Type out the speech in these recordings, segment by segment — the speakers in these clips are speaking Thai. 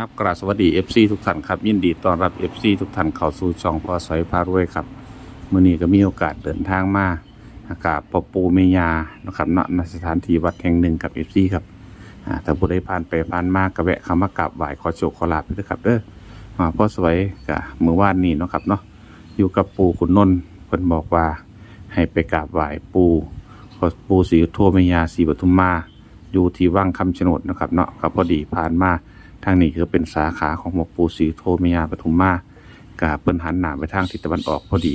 ครับกราบสวัสดี FC ทุกท่านครับ ยินดีต้อนรับ FC ทุกท่านเข้าสู่ช่องพอสอยพารวยครับมื้อนี้ก็มีโอกาสเดินทางมาอากาศปอปูเมียานะครับณณสถานที่วัดแห่งหนึ่งกับ FC ครับอ่าถ้าผู้ใดผ่านไปผ่านมาก็แวะเข้ามากราบไหว้ขอโชคขอลาบด้วยครับเด้ออ่าพอสวยก็มื้อวานนี้เนาะครับเนาะอยู่กับปูขุนนนท์เพิ่นบอกว่าให้ไปกราบไหว้ปูพอปูศรีโทเมียาศรีปทุมมาอยู่ที่ว่างคำชะโนดนะครับเนาะก็พอดีผ่านมา ทางนี้คือเป็นสาขาของหมวกปูสีโทมียาปทุมมากะเปิ้นหันหน้าไปทางทิศตะวันออกพอดี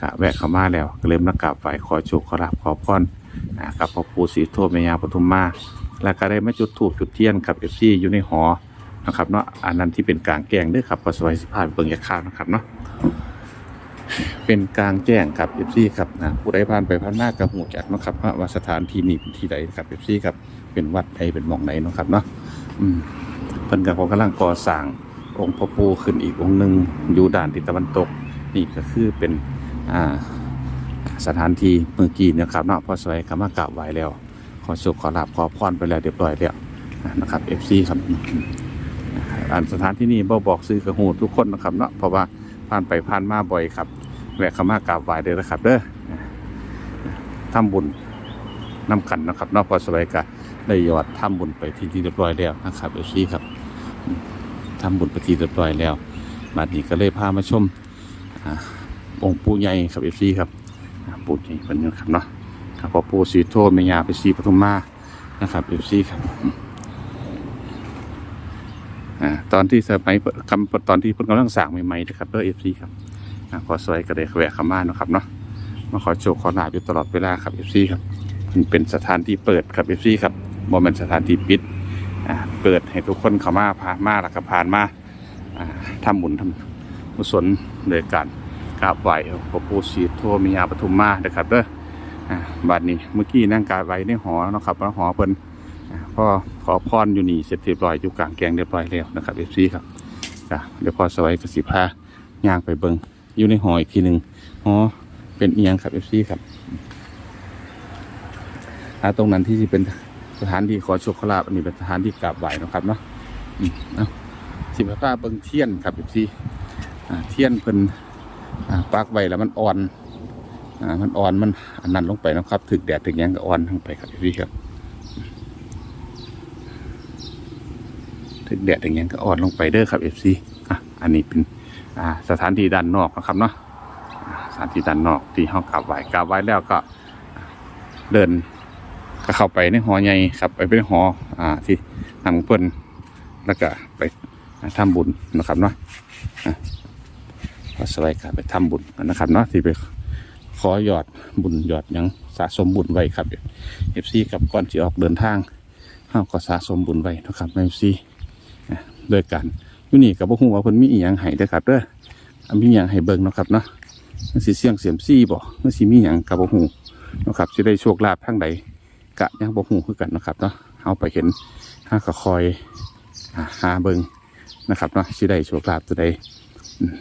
กะแวะเข้ามาแล้วก็เลยมากราบไหว้ขอโชคขอลาบขอพรกับหมวกปูสีโทมียาปทุมมาแล้วก็ได้มาจุดธูปจุดเทียนกับเอฟซีอยู่ในหอนะครับเนาะอันนั้นที่เป็นกลางแกงเด้วยครับพอสวัยสิพาไปเบิ่งยาข้าวนะครับเนาะเป็นกลางแจ้งครับเอฟซีครับนะผู้ใดผ่านไปผ่านมากับหูจักนะครับว่าสถานที่นี้เป็นที่ใดครับเอฟซีครับเป็นวัดใดเป็นหม่องไหนนะครับเนาะอืม พิ่นกับผมกำลังก่อสร้างองค์พระปูขึ้นอีกองค์หนึ่งอยู่ด้านทิศตะวันตก นี่ก็คือเป็นอ่าสถานที่เมื่อกี้นะครับเนาะพอสวยก็มากราบไหว้แล้ว ขอโชคขอลาบขอพรไปแล้วเรียบร้อยแล้วนะครับเอฟซีครับอันสถานที่นี้บ่บอกซื้อกระหูทุกคนนะครับเนาะเพราะว่าผ่านไปผ่านมาบ่อยครับแวะเข้ามากราบไหว้เด้อนะครับ เด้อทำบุญนำกันนะครับเนอกพอสบายกะได้ยอดทำบุญไปที่ที่เรียบร้อยแล้วนะครับเอฟซีครับ ทำบุญปที่เรียบร้อยแล้วบัดนี้ก็เลยพามาชมองค์ปู่ใหญ่ครับเอฟซีครับปู่ใหญ่เป็นนะครับเนาะครับพอปู่สีโทเมียาไปสีปทุมมานะครับเอฟซีครับอตอนที่สมัยคำตอนที่เพิ่นกำลังสร้างใหม่ๆนะครับเด้อเอฟซีครับอขอสวยก็ได้แหวะข้ามานะครับเนาะมาขอโชคขอลาอยู่ตลอดเวลาครับเอฟซีครับมันเป็นสถานที่เปิดครับเอฟซีครับบ่แมันสถานที่ปิด เปิดให้ทุกคนเข้ามาผ่านมาแล้วก็ผ่านมาอ่าทำบุญทำกุศลโดยการกราบไหว้พระปู่ศรีโทมียาปทุมมาเด้อครับเด้อบัดนี้เมื่อกี้นั่งกราบไหว้ในหอเนาะครับแล้วหอเพิ่นอ่อขอพรอยู่นี่เสร็จเรียบร้อยอยู่กลางแกงเรียบร้อยแล้วนะครับเอฟซีครับเดี๋ยวพอสวยกสิพาย่างไปเบิงอยู่ในหออีกทีหนึ่งหอเป็นเอียงครับเอฟซีครับอ่าตรงนั้นที่จะเป็น สถานที่ขอโชคขอลาบอันนี้เป็นสถานที่กราบไหว้นะครับเนาะอืมเอาสิบห้าเบิงเทียนครับเอฟซีอ่เทียนเพิ่นอ่าปักไว้แล้วมันอ่อนอ่ามันอ่อนมันอันนั้นลงไปนะครับ ถึกแดดถึกหยังก็อ่อนลงไปครับเอฟซีครับถึกแดดถึกหยังก็อ่อนลงไปเด้อครับเอฟซีอะอันนี้เป็นสถานที่ด้านนอกนะครับเนาะสถานที่ด้านนอกที่ห้องกราบไหว้กราบไหว้แล้วก็เดิน ก็เข้าไปในหอใหญ่ครับ ไปเป็นหออ่าที่ทางเพิ่นแล้วก็ไปทำบุญนะครับเนาะอะสบายก็ไปทำบุญนะครับเนาะที่ไปขอหยอดบุญหยอดยังสะสมบุญไว้ครับเอฟซีกับก่อนที่ออกเดินทางเฮาก็สะสมบุญไว้นะครับเอฟซีโดยการอยู่นี่กับพวกหัวาเพิ่นมีอีหยังให้ด้อครับเด้ออันมีหยังให้เบิ่งนะครับเนาะมันสิเสียงเสียมซี่บ่มันสิมีหยังกับบ่ฮู้เนะครับสิได้โชคลาภทางใด กะยังบ่ฮู้คือกันนะครับเนาะเฮาไปเห็นห้าก็คอยอ่าหาเบิงนะครับเนาะสิได้โชคลาภตัวใดอืม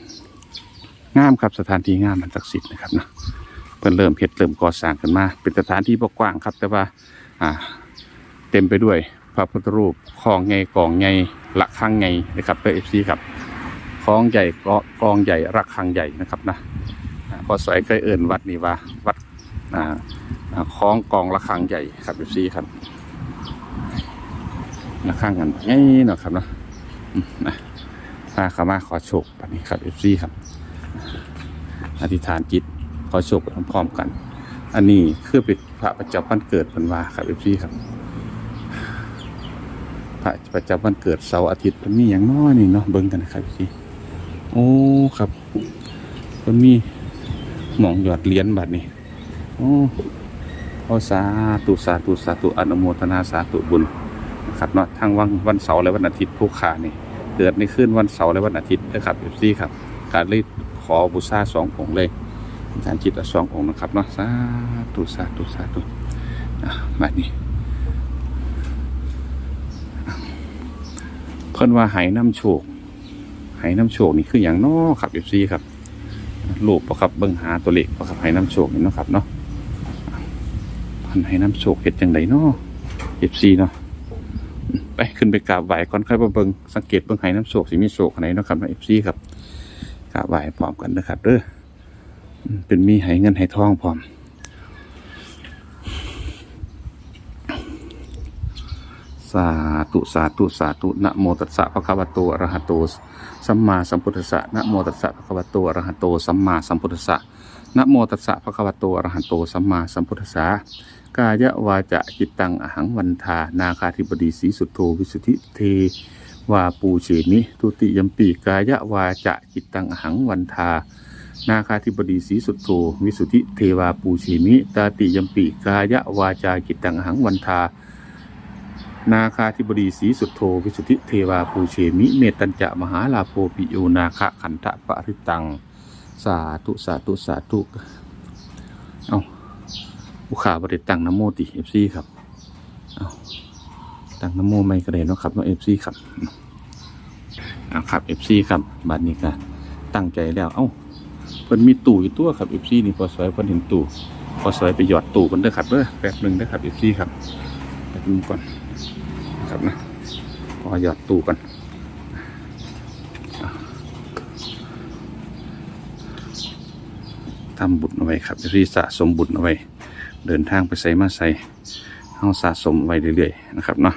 งามครับสถานที่งามมันศักดิ์สิทธิ์นะครับเนาะเพิ่นเริ่มเฮ็ดเริ่มก่อสร้างขึ้นมา เป็นสถานที่บกว้างครับ แต่ว่าอ่าเต็มไปด้วยพระพุทธรูปคลองไงกองไงละคังไงนะครับเพื่อเอฟซีครับคลองใหญ่กกองใหญ่ระฆังใหญ่นะครับนะพอสวยเคยเอิ่นวัดนี้ว่าวัดอ่า คล้องกองระฆังใหญ่ครับเอฟซีครับระฆังกันไงเนาะครับเนาะมนะพาขามาขอโชคปันนี้ครับเอฟซีครับ อธิษฐานจิตขอโชคไปพร้อมๆกัน อันนี้คือเป็นพระประจำวันเกิดพันวาครับเอฟซีครับพระประจำวันเกิดเสาร์อาทิตย์มันมีอย่างน้อยนี่เนาะเบิ่งกันนะครับพี่โอ้ครับมันมีหมองหยอดเหรียญบัดนี้โอ้ อสาธุสาธุสาธุอนุโมทนาสาธุบุญนะครับเนาะทั้งวันวันเสาร์และวันอาทิตย์ผู้ขานี่เกิดในคืนวันเสาร์และวันอาทิตย์นะครับเอฟซีครับการเลยขอบูชาสององค์เลยอาจารย์จิตสององค์นะครับเนาะสาธุสาธุสาธุอะบัดนี้เพิ่นว่าไหน้ำโชคไหน้ำโชคนี่คืออย่างน้อครับเอฟซีครับรูปปะครับเบิ่งหาตัวเลขปะครับไหน้ำโชคนี่นะครับเนาะ พิ่นไหน้ำโชคเฮ็ดจังไดเนาะเอฟซีเนาะไปขึ้นไปกราบไหว้ก่อนค่อยมาเบิ่งสังเกตเบิ่งไหน้ำโศกสิมีโศกไหนเนาะครับเอฟซีครับกราบไหว้พร้อมกันนะครับเด้ออืมเป็นมีไหเงินไหทองพร้อมสาธุสาธุสาธุนะโมตัสสะภะคะวะโตอะระหะโตสัมมาสัมพุทธัสสะนะโมตัสสะภะคะวะโตอะระหะโตสัมมาสัมพุทธัสสะ นะโมตัสสะภะคะวะโตอะระหะโตสัมมาสัมพุทธัสสะกายวาจะจิตตังอหังวันทา นาคาธิบดีสีสุทโธวิสุทธิเทวาปูเชมิทุติยมปีกายวาจะจิตตังอหังวันทา นาคาธิบดีสีสุทโธวิสุทธิเทวาปูเชมิ ตาติยมปีกายวาจาจิตตังอหังวันทา นาคาธิบดีสีสุทโธวิสุทธิเทวาภูเชมิ เมตัญจะมหาลาโภปิโยนาคะขันธปะริตัง สาธุสาธุสาธุเอาผู้ขาบริตังนะโมติเอฟซีครับเอาตังนะโมไม่กระเด็นนะครับเนาะเอฟซีครับเอาครับเอฟซีครับบัดนี้ก็ตั้งใจแล้ว เอ้าเพิ่นมีตู้อยู่ตัวครับเอฟซีนี่พอสวยเพิ่นเห็นตู้พอสวยไปหยอดตู้เพิ่นเด้อครับเด้อแป๊บหนึ่งเด้อครับเอฟซีครับแป๊บนึงก่อนครับนะขอหยอดตู้กัน ทำบุญเอาไว้ครับรีสะสมบุญเอาไว้ เดินทางไปใส่มาใส่เฮาสะสมไว้เรื่อยๆนะครับเนาะ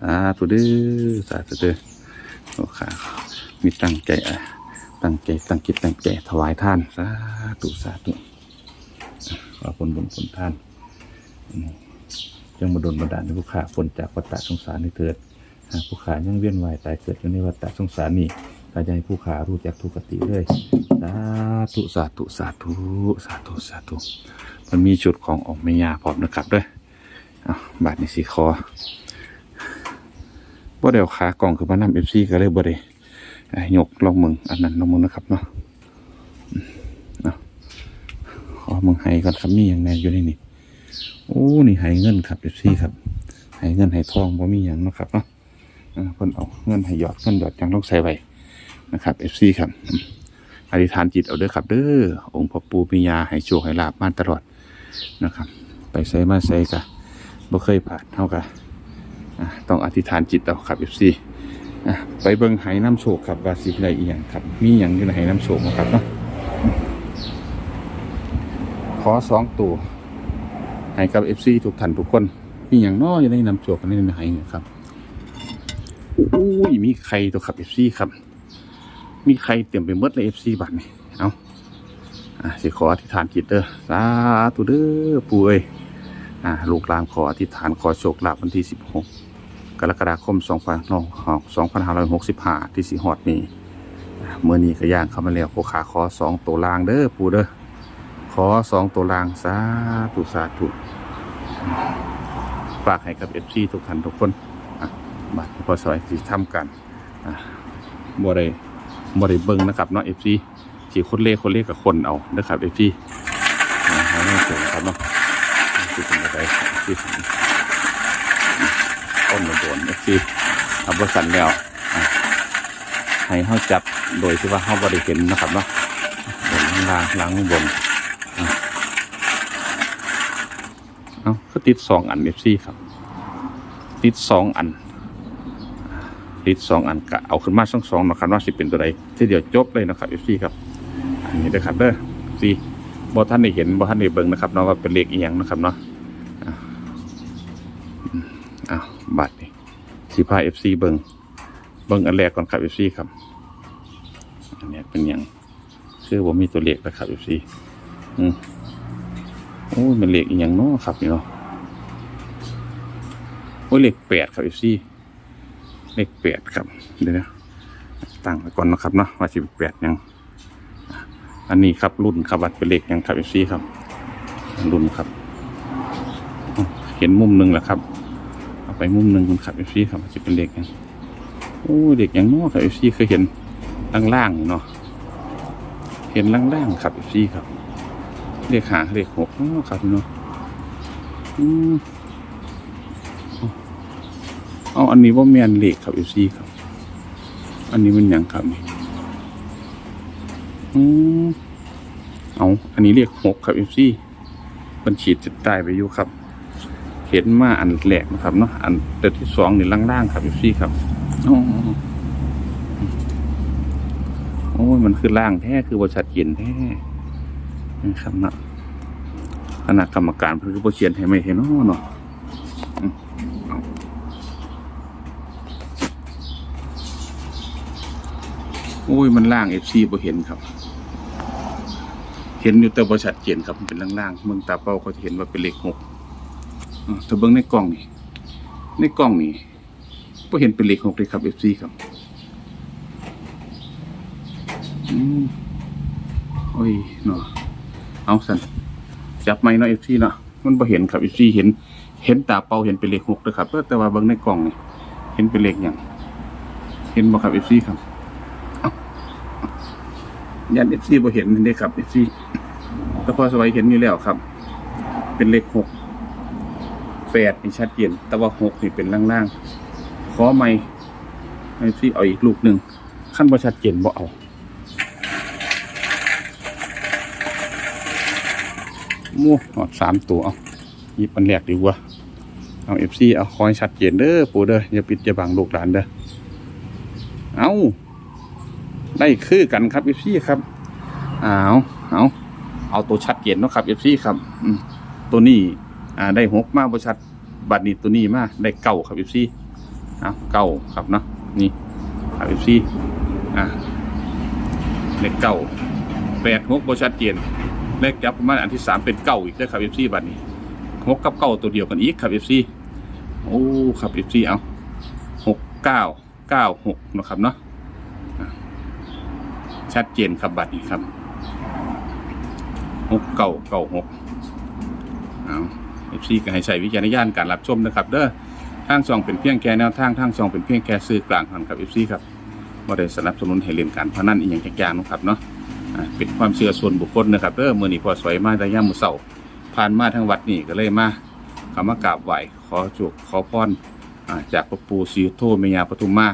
สาธุเด้อสาธุเด้อโอ้ค่ะมีตั้งใจอะตั้งใจตั้งจิตตั้งใจถวายท่านสาธุสาธุขอผลบุญผลท่านจงมาดลบันดาลให้ผู้ขาพ้นจากวัฏสงสารนี้เถิดหากผู้ขายังเวียนว่ายตายเกิดอยู่ในวัฏสงสารนี้ก็จะให้ผู้ขารู้จักทุกขติเลย สาธุสาธุสาธุสาธุสาธุมันมีจุดของออกเมียาพร้อมนะครับด้วยเอาบาทในสีคอบ่เดี๋ยวขากล่องคือมานำเอฟซีก็เลยบ่ได้อะยกลองมึงอันนั้นลองมึงนะครับเนาะเอาขอมึงให้ก่อนครับมีอย่างไงอยู่ในนี้โอ้นี่ให้เงินครับเอฟซีครับให้เงินให้ทองบ่มีอย่างนะครับเนาะอ่าเพิ่นเอาเงินให้หยอดเงินหยอดจังต้องใส่ไว้นะครับเอฟซีครับ อธิษฐานจิตเอาเด้อครับ เด้อองค์พ่อปู่ปิยาให้โชคให้ลาบมาตลอดนะครับ ไปใส่มาใส่กะบ่เคยผ่านเท่ากับอ่าต้องอธิษฐานจิตเอาครับเอฟซีอะไปเบิ่งไหน้ำโชคครับว่าสิได้อีหยังครับ มีหยังอยู่ในไหน้ำโชคครับเนาะขอสองตัวให้กับเอฟซีทุกท่านทุกคน มีอย่างน้อยอยู่ในนำโจกกันในไหเนี่ยครับอุ้ยมีใครตัวขับเอฟซีครับ มีใครเตรียมไปหมดเลยเอฟซีบัตรนี่เอาอะสิขออธิษฐานจิตเด้อสาธุเด้อปู่เอ้ยอะลูกหลานขออธิษฐานขอโชคลาภวันที่สิบหกกรกฎาคมสองพันสองพันห้าร้อยหกสิบห้าที่สีหอดนี่เมื่อนี้ก็ย่างเข้ามาแล้วพวกขาขอสองตัวลางเด้อปู่เด้อขอสองตัวรางสาธุสาธุฝากให้กับเอฟซีทุกท่านทุกคนบัตรพอสวยที่ทำกันบ่ได้ บ่ได้เบิงนะครับเนาะเอฟซีที่คนเลขคนเลขกับคนเอานะครับเอฟซีให้ไม่เสียครับเนาะที่เป็นอะไรที่ต้นโดนเอฟซีทำบริษัทแล้วให้เขาจับโดยที่ว่าเขาบ่ได้เห็นนะครับเนาะบนข้างล่างล่างข้างบนเอาก็ติดสองอันเอฟซีครับ ติดสองอัน ติดสองอันก็เอาขึ้นมาสองสองนะครับว่าสิเป็นตัวใดทีเดียวจบเลยนะครับเอฟซีครับ อันนี้นะครับเด้อซีบอท่านได้เห็นบอท่านได้เบิ่งนะครับเนาะว่าเป็นเลขอีหยังนะครับเนาะอ้าวบัตรนี่สีพาเอฟซีเบิ่งเบิ่งอันแรกก่อนครับเอฟซีครับ อันนี้เป็นหยังคือว่ามีตัวเลขนะครับเอฟซีอืมโอ้ยมันเหล็กอียงเนาะครับนี่เนาะโอ้ยเหล็กแปดครับเอีซี่ เหล็กแปดครับ เดี๋ยวนะตั้งไว้ก่อนนะครับเนาะว่าสิบแปดยัง อันนี้ครับรุ่นครับวัดเป็นเหล็กยังครับอีซี่ครับรุ่นครับ เห็นมุมหนึ่งแล้วครับ เอาไปมุมหนึ่งคุณครับอีซี่ครับว่าจะเป็นเหล็กยังโอ้ยเหล็กย่างนาะครับอีซี่เคยเห็นล่างๆเนาะเห็นล่างๆครับอีซี่ครับเลขหาเลขหกอ๋อครับพี่น้องอืม เอาอันนี้ว่าแมนเหลขครับเอฟซีครับ อันนี้มันหยังครับนี่อืมเอาอันนี้เลขหกครับเอฟซีมันขีดจุดใต้ไปอยู่ครับ เห็นมาอันแรกนะครับเนาะอันแต่ที่สองนี่ล่างๆครับพี่ครับอ๋อโอ้ยมันคือล่างแท้คือบริษัทเย็นแท้นะครับเนาะคณะกรรมการเพิ่นคือเขียนให้ไม่เห็นเนาะเนาะ อืมเอาโอ้ยมันล่างเอฟซีบ่เห็นครับ เห็นอยู่แต่บริษัทเขียนครับมันเป็นล่างๆเมืองตาเป้าก็จะเห็นว่าเป็นเลขหกถ้าเบิ้งในกล้องนี่ในกล้องนี่ก็เห็นเป็นเลขหกเลยครับเอฟซีครับโอ้ยเนาะเอาสันจับไม้เนาะเอฟซีเนาะมันบ่เห็นครับเอฟซีเห็น เห็นตาเป้าเห็นเป็นเลขหกเลยครับเออแต่ว่าเบิ้งในกล้องนี่เห็นเป็นเลขอย่างเห็นบ่ครับเอฟซีครับ ยันเอฟซีบ่เห็นนี่เด้ครับเอฟซีแต่พอสวัยเห็นอยู่แล้วครับ เป็นเลขหกแปดนี่ชัดเจนแต่ว่าหกนี่เป็นล่างๆขอไม่ให้พี่เอาอีกลูกหนึ่งขั้นบ่ชัดเจนบ่เอามู่หอดสามตัวเอาหยิบอันแรกดีกว่าเอาเอฟซีเอาคอยชัดเจนเด้อปูเด้ออย่าปิดอย่าบังลูกหลานเด้อเอา ได้คือกันครับเอฟซีครับเอาเอาเอาตัวชัดเจนเนาะครับเอฟซีครับตัวนี้อ่าได้หกมาบชัดบัตรนี้ตัวนี้มาได้เก้าครับเอฟซีเอาเก้าครับเนาะนี่ครับเอฟซีอ่าเลขเก้าแปดหกบชัดเจนเลขจับประมาณอันที่สามเป็นเก้าอีกได้ครับเอฟซีบัตรนี้หกกับเก้าตัวเดียวกันอีกครับเอฟซีโอ้ครับเอฟซีเอาหกเก้าเก้าหกนะครับเนาะ ชัดเจนครับบัตรนี้ครับหกเก่าเก่าหกเอาเอฟซีก็ให้ใช้วิจารณญาณการรับชมนะครับ เด้อทางชองเป็นเพียงแค่แนวทางทางชองเป็นเพียงแค่ซื้อกลางทางครับเอฟซีครับบ่ได้สนับสนุนให้เล่นการพนันอีกอย่างจักอย่างนะครับเนาะเป็นความเชื่อส่วนบุคคลนะครับเด้อมือนี้พอสวยมากแต่ย่ามมือเช้าผ่านมาทางวัดนี่ก็เลยมาเข้ามากราบไหว้ขอโชคขอพรจากพระปูซีโทแม่ย่าปทุมมา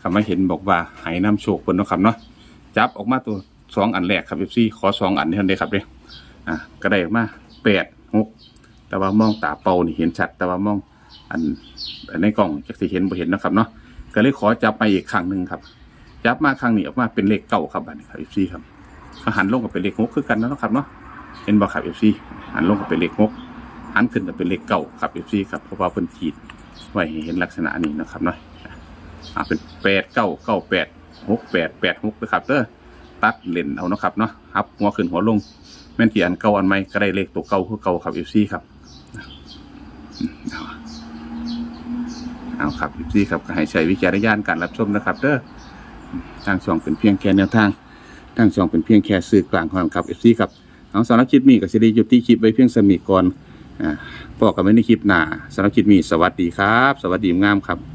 คำมาเห็นบอกว่าให้นำโชคเพิ่นนะครับเนาะ จับออกมาตัวสองอันแรกครับเอฟซีขอสองอันเท่านั้นเด้ครับเด้อะก็ได้ออกมาแปดหกแต่ว่ามองตาเป่านี่เห็นชัด แต่ว่ามองอันอันในกล้องจะสิเห็นบ่เห็นนะครับเนาะก็เลยขอจับมาอีกครั้งหนึ่งครับ จับมาครั้งนี้ออกมาเป็นเลขเก้าครับอันนี้ครับเอฟซีครับก็หันลงกับเป็นเลขหกคือกันนะครับเนาะเห็นบ่ครับเอฟซีหันลงกับเป็นเลขหกหันขึ้นกับเป็นเลขเก้าครับเอฟซีครับเพราะว่าเพิ่นขีดไว้เห็นลักษณะนี้นะครับเนาะอ่าเป็นแปดเก้าเก้าแปด หกแปดแปดหกนะครับเด้อตัดเลนเอาเนาะครับเนาะครับหัวขึ้นหัวลงแม่นที่อันเก่าอันใหม่ก็ได้เลขตัวเก่าคือเก่าครับ FC ครับเอาครับ FC ครับก็ให้ใช้วิจารณญาณการรับชมนะครับเด้อทางช่องเป็นเพียงแค่แนวทางทางช่องเป็นเพียงแค่สื่อกลางของครับ FC ครับเอาสำหรับคลิปนี้ก็สิได้หยุดที่คลิปไว้เพียงสมีก่อนอ่าพบกันไว้ในคลิปหน้าสำหรับคลิปนี้สวัสดีครับ สวัสดีงามครับ